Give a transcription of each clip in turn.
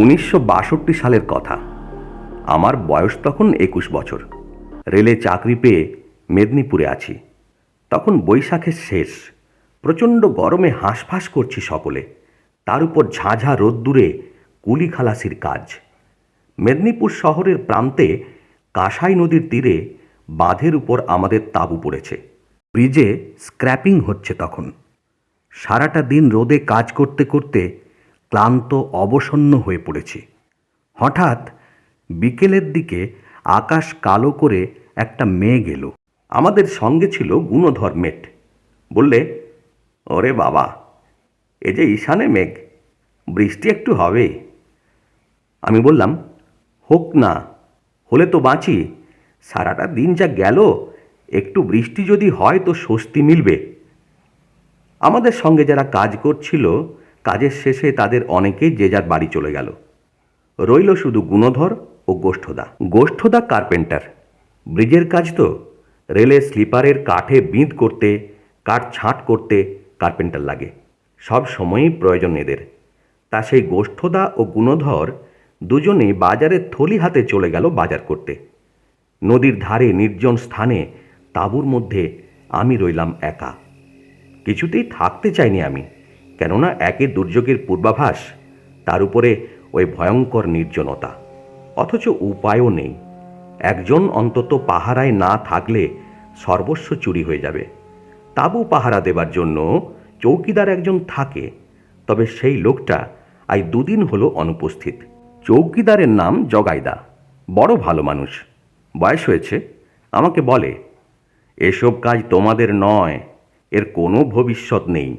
উনিশশো বাষট্টি সালের কথা। আমার বয়স তখন একুশ বছর। রেলে চাকরি পেয়ে মেদিনীপুরে আছি। তখন বৈশাখের শেষ। প্রচণ্ড গরমে হাঁসফাঁস করছি সকলে। তার উপর ঝাঁঝা রোদ্দুরে কুলি খালাসির কাজ। মেদিনীপুর শহরের প্রান্তে কাঁসাই নদীর তীরে বাঁধের উপর আমাদের তাঁবু পড়েছে। ব্রিজে স্ক্র্যাপিং হচ্ছে তখন। সারাটা দিন রোদে কাজ করতে করতে ক্লান্ত, অবসন্ন হয়ে পড়েছি। হঠাৎ বিকেলের দিকে আকাশ কালো করে একটা মেঘ এলো। আমাদের সঙ্গে ছিল গুণধর মেট। বললে, ওরে বাবা, এ যে ঈশানে মেঘ, বৃষ্টি একটু হবে আমি বললাম, হোক না, হলে তো বাঁচি। সারাটা দিন যা গেল, একটু বৃষ্টি যদি হয় তো স্বস্তি মিলবে। আমাদের সঙ্গে যারা কাজ করছিল কাজের শেষে তাদের অনেকেই যে যার বাড়ি চলে গেল। রইল শুধু গুণধর ও গোষ্ঠদা। গোষ্ঠদা কার্পেন্টার। ব্রিজের কাজ তো, রেলে স্লিপারের কাঠে বিঁধ করতে, কাঠ ছাঁট করতে কার্পেন্টার লাগে। সব সময়ই প্রয়োজন এদের। তা সেই গোষ্ঠদা ও গুণধর দুজনে বাজারের থলি হাতে চলে গেল বাজার করতে। নদীর ধারে নির্জন স্থানে তাঁবুর মধ্যে আমি রইলাম একা। কিছুতেই থাকতে চাইনি আমি। কেননা একে দুর্যোগের পূর্বাভাস, তার উপরে ওই ভয়ঙ্কর নির্জনতা। অথচ উপায়ও নেই। একজন অন্তত পাহারায় না থাকলে সর্বস্ব চুরি হয়ে যাবে। তাবু পাহারা দেবার জন্য চৌকিদার একজন থাকে, তবে সেই লোকটা আজ দুদিন হলো অনুপস্থিত। চৌকিদারের নাম জগাইদা, বড় ভালো মানুষ। বয়স হয়েছে, আমাকে বলে, এসব কাজ তোমাদের নয়, এর কোনো ভবিষ্যৎ নেই।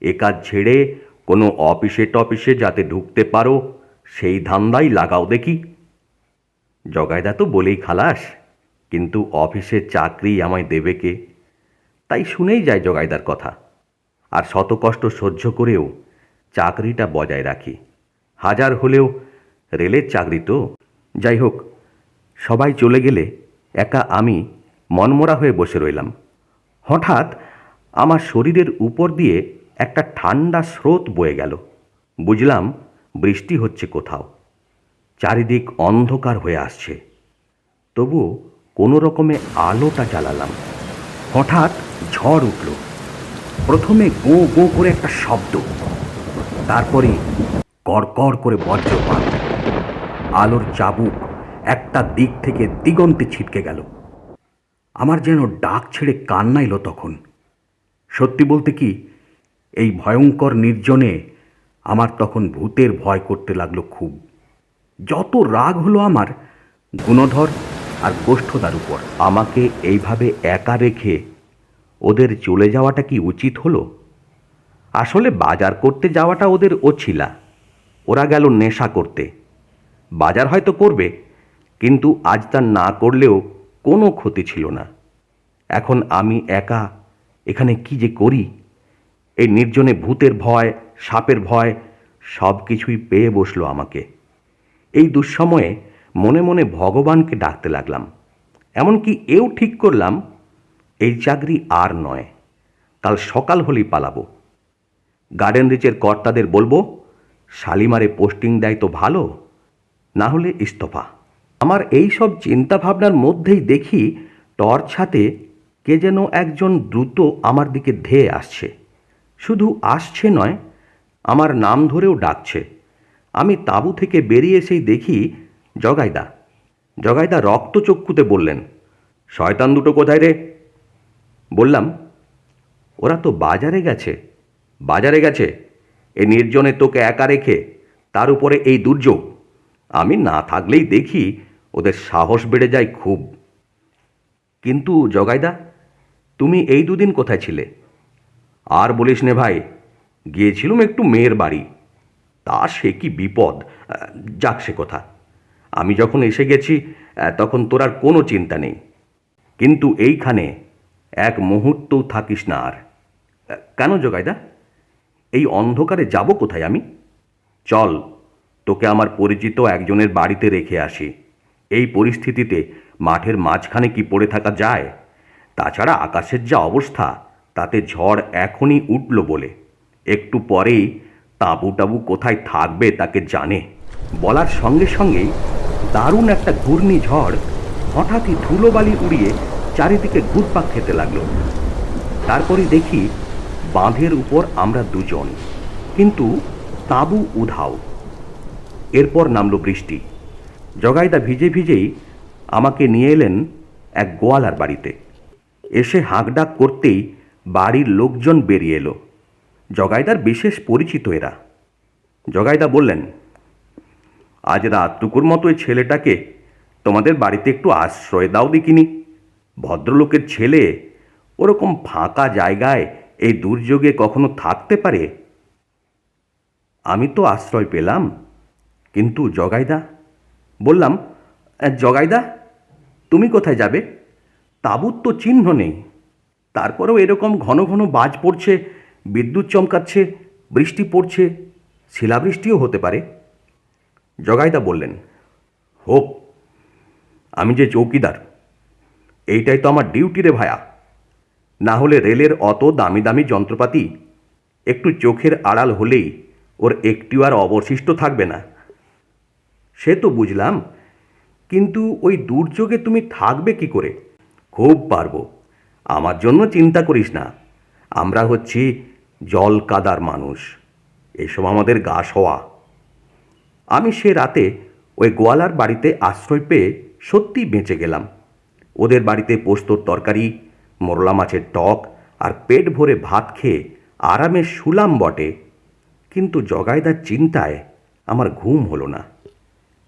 এ কাজ ছেড়ে কোনো অফিসে টফিসে যাতে ঢুকতে পারো, সেই ধান্দাই লাগাও দেখি। জগাইদা তো বলেই খালাস, কিন্তু অফিসের চাকরি আমায় দেবে কে? তাই শুনেই যায় জগাইদার কথা। আর শত কষ্ট সহ্য করেও চাকরিটা বজায় রাখি। হাজার হলেও রেলের চাকরি তো। যাই হোক, সবাই চলে গেলে একা আমি মনমরা হয়ে বসে রইলাম। হঠাৎ আমার শরীরের উপর দিয়ে একটা ঠান্ডা স্রোত বয়ে গেল। বুঝলাম বৃষ্টি হচ্ছে কোথাও। চারিদিক অন্ধকার হয়ে আসছে। তবু কোনো রকমে আলোটা জ্বালালাম। হঠাৎ ঝড় উঠল। প্রথমে গো গো করে একটা শব্দ। তারপরে কড়কড় করে বজ্রপাত। আলোর চাবুক একটা দিক থেকে দিগন্তে ছিটকে গেল। আমার যেন ডাক ছেড়ে কান্না এলো তখন। সত্যি বলতে কি এই ভয়ঙ্কর নির্জনে আমার তখন ভূতের ভয় করতে লাগল খুব। যত রাগ হলো আমার, গুণধর আর গোষ্ঠদার উপর। আমাকে এইভাবে একা রেখে ওদের চলে যাওয়াটা কি উচিত হলো? আসলে বাজার করতে যাওয়াটা ওদের ওছিলা ওরা গেল নেশা করতে। বাজার হয়তো করবে, কিন্তু আজ তার না করলেও কোনো ক্ষতি ছিল না। এখন আমি একা, এখানে কি যে করি? এই নির্জনে ভূতের ভয়, সাপের ভয় সব কিছুই পেয়ে বসল আমাকে। এই দুঃসময়ে মনে মনে ভগবানকে ডাকতে লাগলাম। এমনকি এও ঠিক করলাম, এই চাকরি আর নয়, কাল সকাল হলেই পালাবো। গার্ডেন রিচের কর্তাদের বলব, শালিমারে পোস্টিং দেয় তো ভালো, না হলে ইস্তফা। আমার এই সব চিন্তাভাবনার মধ্যেই দেখি টর্চ হাতে কে যেন একজন দ্রুত আমার দিকে ধেয়ে আসছে। শুধু আসছে নয়, আমার নাম ধরেও ডাকছে। আমি তাঁবু থেকে বেরিয়ে এসেই দেখি জগাইদা। জগাইদা রক্তচক্ষুতে বললেন, শয়তান দুটো কোথায় রে? বললাম, ওরা তো বাজারে গেছে বাজারে গেছে। এ নির্জনে তোকে একা রেখে তার উপরে এই দুর্যোগ। আমি না থাকলেই দেখি ওদের সাহস বেড়ে যায় খুব। কিন্তু জগাইদা, তুমি এই দুদিন কোথায় ছিলে? আর বলিস নে ভাই, গিয়েছিলুম একটু মেয়ের বাড়ি। তা সে কি বিপদ? যাক সে কথা। আমি যখন এসে গেছি, তখন তোর আর কোনো চিন্তা নেই। কিন্তু এইখানে এক মুহূর্তও থাকিস না আর। কেন জগাইদা? এই অন্ধকারে যাব কোথায় আমি? চল, তোকে আমার পরিচিত একজনের বাড়িতে রেখে আসি। এই পরিস্থিতিতে মাঠের মাঝখানে কি পড়ে থাকা যায়? তাছাড়া আকাশের যা অবস্থা তাতে ঝড় এখনই উঠল বলে। একটু পরেই তাঁবু টাবু কোথায় থাকবে তাকে জানে। বলার সঙ্গে সঙ্গেই দারুণ একটা ঘূর্ণিঝড় হঠাৎই ধুলোবালি উড়িয়ে চারিদিকে ঘুরপাক খেতে লাগল। তারপরে দেখি বাঁধের উপর আমরা দুজন, কিন্তু তাঁবু উধাও। এরপর নামলো বৃষ্টি। জগাইদা ভিজে ভিজেই আমাকে নিয়ে এলেন এক গোয়ালার বাড়িতে। এসে হাঁকডাক করতেই বাড়ির লোকজন বেরিয়ে এলো। জগাইদার বিশেষ পরিচিত এরা। জগাইদা বললেন আজ রাতটুকুর মতো এই ছেলেটাকে তোমাদের বাড়িতে একটু আশ্রয় দাও দেখিনি। ভদ্রলোকের ছেলে ওরকম ফাঁকা জায়গায় এই দুর্যোগে কখনো থাকতে পারে? আমি তো আশ্রয় পেলাম কিন্তু জগাইদা বললাম "আহ, জগাইদা তুমি কোথায় যাবে? তাঁবুর তো চিহ্ন নেই। তারপরেও এরকম ঘন ঘন বাজ পড়ছে, বিদ্যুৎ চমকাচ্ছে, বৃষ্টি পড়ছে, শিলাবৃষ্টিও হতে পারে। জগাইদা বললেন, হোপ, আমি যে চৌকিদার, এইটাই তো আমার ডিউটি রে ভায়া। না হলে রেলের অত দামি দামি যন্ত্রপাতি একটু চোখের আড়াল হলেই ওর একটিও আর অবশিষ্ট থাকবে না। সে তো বুঝলাম, কিন্তু ওই দুর্যোগে তুমি থাকবে কি করে? খুব পারব। আমার জন্য চিন্তা করিস না। আমরা হচ্ছি জল কাদার মানুষ। এসব আমাদের গা সওয়া আমি সে রাতে ওই গোয়ালার বাড়িতে আশ্রয় পেয়ে সত্যি বেঁচে গেলাম। ওদের বাড়িতে পোস্তর তরকারি, মোরলা মাছের টক আর পেট ভরে ভাত খেয়ে আরামে শুলাম বটে। কিন্তু জগাইদার চিন্তায় আমার ঘুম হলো না।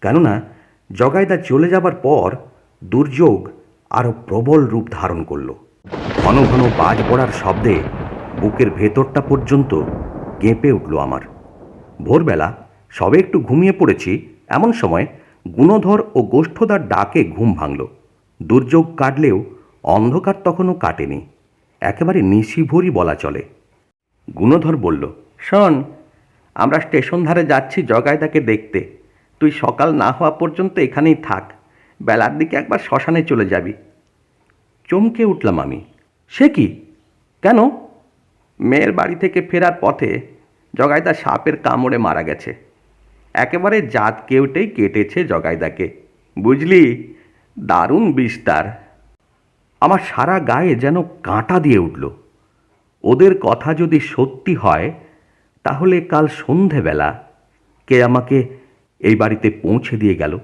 কেননা জগাইদা চলে যাবার পর দুর্যোগ আরও প্রবল রূপ ধারণ করল। ঘন ঘন বাজ পড়ার শব্দে বুকের ভেতরটা পর্যন্ত কেঁপে উঠল আমার। ভোরবেলা সবে একটু ঘুমিয়ে পড়েছি, এমন সময় গুণধর ও গোষ্ঠদার ডাকে ঘুম ভাঙল। দুর্যোগ কাটলেও অন্ধকার তখনও কাটেনি, একেবারে নিশিভরি বলা চলে। গুণধর বলল, শোন, আমরা স্টেশন ধারে যাচ্ছি জগাইদাকে দেখতে। তুই সকাল না হওয়া পর্যন্ত এখানেই থাক, বেলার দিকে একবার শ্মশানে চলে যাবি। চমকে উঠলাম আমি। সে কি? কেন? মেয়ের বাড়ি থেকে ফেরার পথে জগাইদা সাপের কামড়ে মারা গেছে। একেবারে জাত কেউটেই কেটেছে জগাইদাকে। বুঝলি? দারুণ বিস্তার আমার সারা গায়ে যেন কাঁটা দিয়ে উঠল। ওদের কথা যদি সত্যি হয়, তাহলে কাল সন্ধেবেলা কে আমাকে এই বাড়িতে পৌঁছে দিয়ে গেল।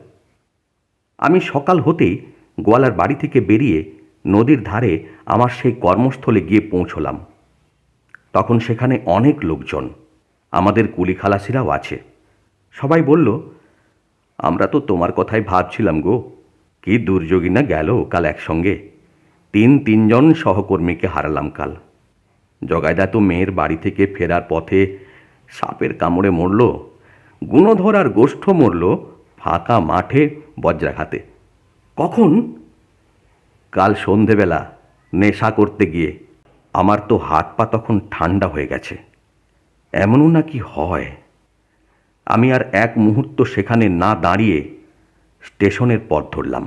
আমি সকাল হতেই গোয়ালার বাড়ি থেকে বেরিয়ে নদীর ধারে আমার সেই কর্মস্থলে গিয়ে পৌঁছলাম। তখন সেখানে অনেক লোকজন, আমাদের কুলি খালাসিরাও আছে। সবাই বলল, আমরা তো তোমার কথাই ভাবছিলাম গো। কি দুর্যোগী না গেল কাল একসঙ্গে। তিন তিনজন সহকর্মীকে হারালাম কাল। জগাইদা তো মেয়ের বাড়ি থেকে ফেরার পথে সাপের কামড়ে মরল, গুণধর আর গোষ্ঠ মরল ফাঁকা মাঠে বজ্রাঘাতে। কখন? কাল সন্ধেবেলা নেশা করতে গিয়ে আমার তো হাত পা তখন ঠান্ডা হয়ে গেছে। এমনও নাকি হয়? আমি আর এক মুহূর্ত সেখানে না দাঁড়িয়ে স্টেশনের পথ ধরলাম।